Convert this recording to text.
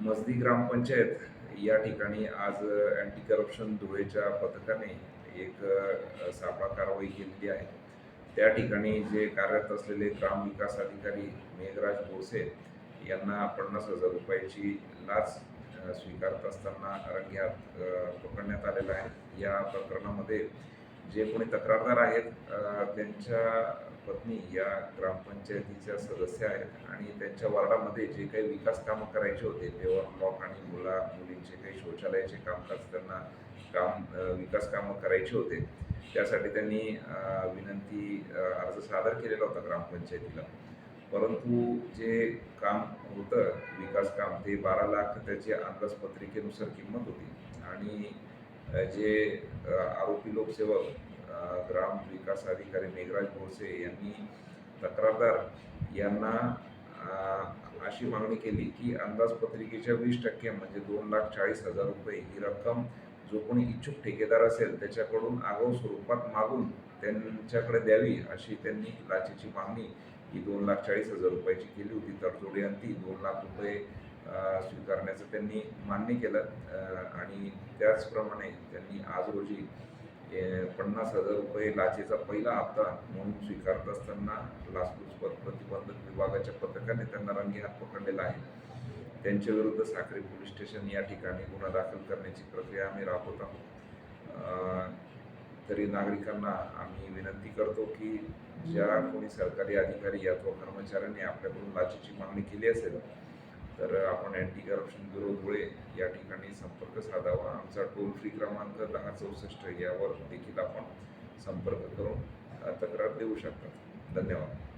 मजदी ग्रामपंचायत या ठिकाणी आज अँटी करप्शन धुळेच्या पथकाने एक सापळा कारवाई केलेली आहे. त्या ठिकाणी जे कार्यरत असलेले ग्राम विकास अधिकारी मेघराज भोसे यांना पन्नास हजार रुपयाची लाच स्वीकारत असताना रंग्यात पकडण्यात आलेला आहे. या प्रकरणामध्ये जे कोणी तक्रारदार आहेत त्यांच्या पत्नी या ग्रामपंचायतीच्या सदस्य आहेत आणि त्यांच्या वार्डामध्ये जे काही विकास कामं करायचे होते पेवर ब्लॉक आणि मुला मुलींचे काही शौचालयाचे कामकाज त्यांना काम विकास कामं करायचे होते त्यासाठी त्यांनी विनंती अर्ज सादर केलेला होता ग्रामपंचायतीला. परंतु जे काम होतं विकास काम ते बारा लाख त्याची अंदाजपत्रिकेनुसार किंमत होती आणि जे आरोपी लोकसेवक ग्राम विकास अधिकारी मेघराज भोसे यांनी तक्रारदार यांना अशी मागणी केली की अंदाजपत्रिकेच्या वीस टक्के म्हणजे दोन लाख चाळीस हजार रुपये ही रक्कम जो कोणी इच्छुक ठेकेदार असेल त्याच्याकडून आगाऊ स्वरूपात मागून त्यांच्याकडे द्यावी अशी त्यांनी लाचेची मागणी ही दोन लाख चाळीस हजार रुपयाची केली होती. तडजोडी अंती दोन लाख रुपये स्वीकारण्याचं त्यांनी मान्य केलं. आणि त्याचप्रमाणे त्यांनी आज रोजी पन्नास हजार रुपये लाचेचा पहिला हप्ता म्हणून स्वीकारत असताना लाचलुचपत प्रतिबंधक विभागाच्या पथकाने त्यांना रंगी हात पकडलेला आहे. त्यांच्या विरुद्ध पोलीस स्टेशन या ठिकाणी गुन्हा दाखल करण्याची प्रक्रिया आम्ही राबवत आहोत. तरी नागरिकांना आम्ही विनंती करतो की ज्या कोणी सरकारी अधिकारी अथवा कर्मचाऱ्यांनी आपल्याकडून लाचेची मागणी केली असेल तर आपण अँटी करप्शन ब्युरो धुळे या ठिकाणी संपर्क साधावा. आमचा टोल फ्री क्रमांक दहा चौसष्ट यावर देखील आपण संपर्क करून तक्रार देऊ शकता. धन्यवाद.